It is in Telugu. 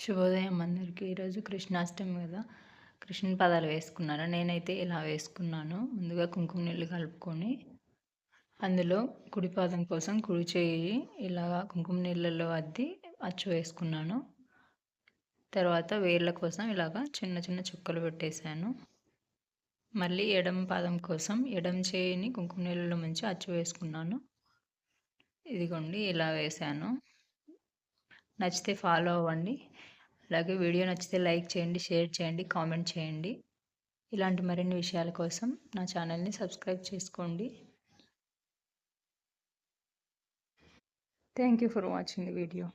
శుభోదయం అందరికీ. ఈరోజు కృష్ణాష్టమి కదా. కృష్ణ పదాలు వేసుకున్నాను నేనైతే ఇలా వేసుకున్నాను. ముందుగా కుంకుమ నీళ్ళు కలుపుకొని అందులో కుడి పాదం కోసం కుడి చేయి ఇలాగా కుంకుమ నీళ్ళల్లో అద్ది అచ్చు వేసుకున్నాను. తర్వాత వేర్ల కోసం ఇలాగా చిన్న చిన్న చుక్కలు పెట్టేశాను. మళ్ళీ ఎడమ పాదం కోసం ఎడమ చేయిని కుంకుమ నీళ్ళలో ముంచి అచ్చు వేసుకున్నాను. ఇదిగోండి ఇలా వేశాను. నచ్చితే ఫాలో అవ్వండి. అలాగే వీడియో నచ్చితే లైక్ చేయండి షేర్ చేయండి కామెంట్ చేయండి. ఇలాంటి మరిన్ని విషయాల కోసం నా ఛానల్ని సబ్స్క్రైబ్ చేసుకోండి. Thank you for watching the video